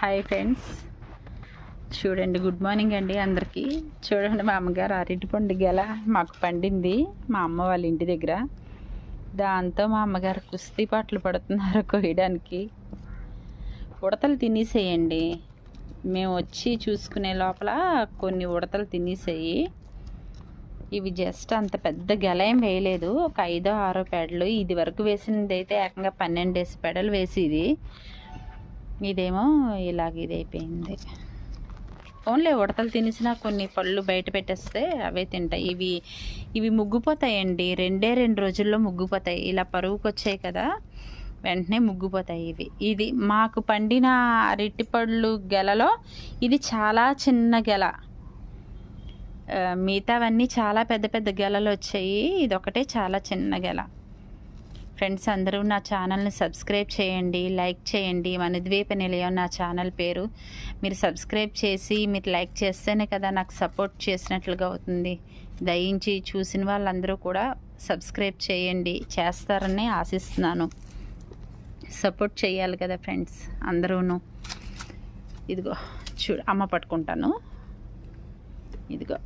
Hi friends చూడండి good morning అండి అందరికీ. చూడండి మా అమ్మగారు అరటిపండు గెల మాకు పండింది. మా అమ్మ వాళ్ళ ఇంటి దగ్గర. దాంతో మా అమ్మగారు కుస్తీ పాటలు పడుతున్నారు కొయ్యడానికి. ఉడతలు తినేసేయండి. మేము వచ్చి చూసుకునే లోపల కొన్ని ఉడతలు తినేసేయి. ఇవి జస్ట్ అంత పెద్ద గెల ఏం వేయలేదు. ఒక ఐదో ఆరో పెడలు. ఇది వరకు వేసినది అయితే ఏకంగా పన్నెండేసి పెడలు వేసేది. ఇదేమో ఇలాగ ఇది అయిపోయింది ఓన్లీ ఉడతలు తినేసిన కొన్ని పళ్ళు బయట పెట్టేస్తే అవే తింటాయి. ఇవి ఇవి ముగ్గుపోతాయండి. రెండే రెండు రోజుల్లో ముగ్గుపోతాయి. ఇలా పరుగుకు వచ్చాయి కదా వెంటనే ముగ్గుపోతాయి ఇవి. ఇది మాకు పండిన అరటి పళ్ళు గెలలో ఇది చాలా చిన్న గెల. మిగతావన్నీ చాలా పెద్ద పెద్ద గెలలు వచ్చాయి. ఇది ఒకటే చాలా చిన్న గెల. ఫ్రెండ్స్ అందరూ నా ఛానల్ని సబ్స్క్రైబ్ చేయండి లైక్ చేయండి. మనుద్వీప నిలయం నా ఛానల్ పేరు. మీరు సబ్స్క్రైబ్ చేసి మీరు లైక్ చేస్తేనే కదా నాకు సపోర్ట్ చేసినట్లుగా అవుతుంది. దయించి చూసిన వాళ్ళందరూ కూడా సబ్స్క్రైబ్ చేయండి. చేస్తారని ఆశిస్తున్నాను. సపోర్ట్ చేయాలి కదా ఫ్రెండ్స్ అందరూను. ఇదిగో చూ అమ్మ పట్టుకుంటాను. ఇదిగో.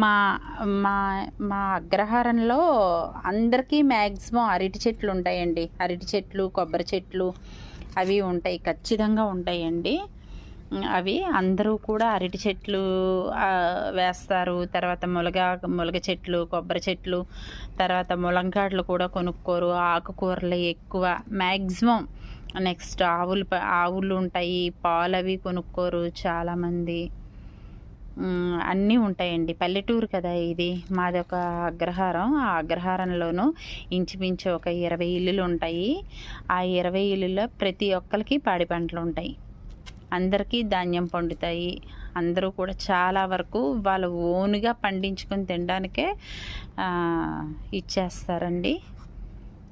మా మా మా అగ్రహారంలో అందరికీ మ్యాక్సిమం అరటి చెట్లు ఉంటాయండి. అరటి చెట్లు కొబ్బరి చెట్లు అవి ఉంటాయి ఖచ్చితంగా ఉంటాయండి. అవి అందరూ కూడా అరటి చెట్లు వేస్తారు. తర్వాత ములగ ములగ చెట్లు కొబ్బరి చెట్లు తర్వాత ములంకాడలు కూడా కొనుక్కోరు. ఆకుకూరలు ఎక్కువ. మ్యాక్సిమం నెక్స్ట్ ఆవులు ఆవులు ఉంటాయి పాలు అవి కొనుక్కోరు చాలామంది. అన్నీ ఉంటాయండి. పల్లెటూరు కదా ఇది. మాది ఒక అగ్రహారం. ఆ అగ్రహారంలోనూ ఇంచుమించు ఒక ఇరవై ఇల్లులు ఉంటాయి. ఆ ఇరవై ఇల్లులో ప్రతి ఒక్కరికి పాడి పంటలు ఉంటాయి. అందరికీ ధాన్యం పండుతాయి. అందరూ కూడా చాలా వరకు వాళ్ళ ఓన్గా పండించుకొని తినడానికే ఇచ్చేస్తారండి.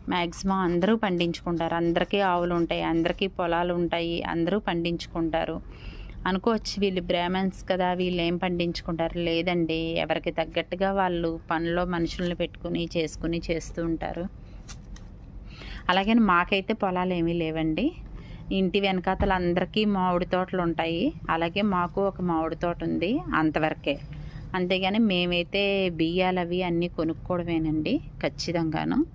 మ్యాక్సిమం అందరూ పండించుకుంటారు. అందరికీ ఆవులు ఉంటాయి అందరికీ పొలాలు ఉంటాయి అందరూ పండించుకుంటారు. అనుకోవచ్చు వీళ్ళు బ్రాహ్మణ్స్ కదా వీళ్ళు ఏం పండించుకుంటారు? లేదండి. ఎవరికి తగ్గట్టుగా వాళ్ళు పనిలో మనుషుల్ని పెట్టుకుని చేసుకుని చేస్తూ ఉంటారు. అలాగే మాకైతే పొలాలు ఏమీ లేవండి. ఇంటి వెనకాతల అందరికీ మామిడి తోటలు ఉంటాయి. అలాగే మాకు ఒక మామిడి తోట ఉంది అంతవరకే. అంతేగాని మేమైతే బియ్యాలు అవి అన్నీ కొనుక్కోవడమేనండి ఖచ్చితంగాను.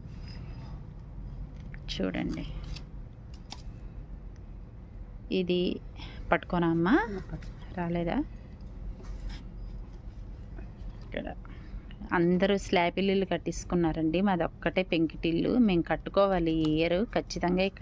చూడండి. ఇది పట్టుకోనా అమ్మా? రాలేదా? ఇక్కడ. అందరూ స్లాబ్ ఇల్లు కట్టించుకున్నారండి. మాది ఒక్కటే పెంకిటిల్లు. మేము కట్టుకోవాలి ఈ ఇయర్. ఖచ్చితంగా ఇక్కడ